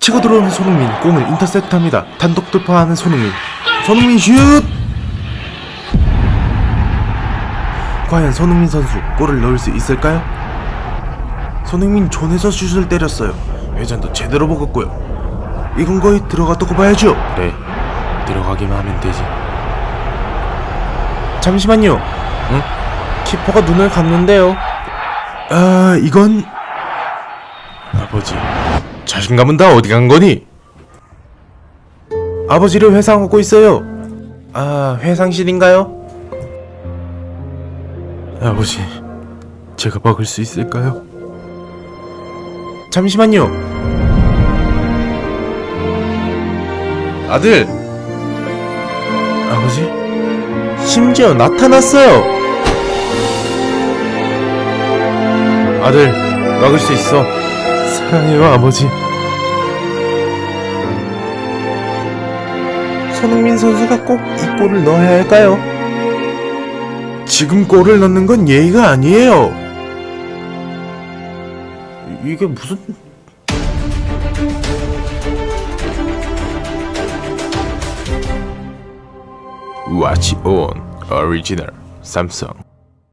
치고 들어오는 손흥민 공을 인터셉트합니다. 단독 돌파하는 손흥민. 손흥민 슛! 과연 손흥민 선수 골을 넣을 수 있을까요? 손흥민 존에서 슛을 때렸어요. 회전도 제대로 먹었고요. 이건 거의 들어갔다고 봐야죠. 그래, 들어가기만 하면 되지. 잠시만요. 응? 키퍼가 눈을 감는데요. 아, 이건 아버지. 자신감은 다 어디 간 거니? 아버지를 회상 하고 있어요. 아, 회상실인가요? 아버지, 제가 막을 수 있을까요? 잠시만요. 아들. 아버지? 심지어 나타났어요. 아들, 막을 수 있어. 사랑해요, 아버지. 손흥민 선수가 꼭 이 골을 넣어야 할까요? 지금 골을 넣는 건 예의가 아니에요. 이- 이게 무슨 Watch on Original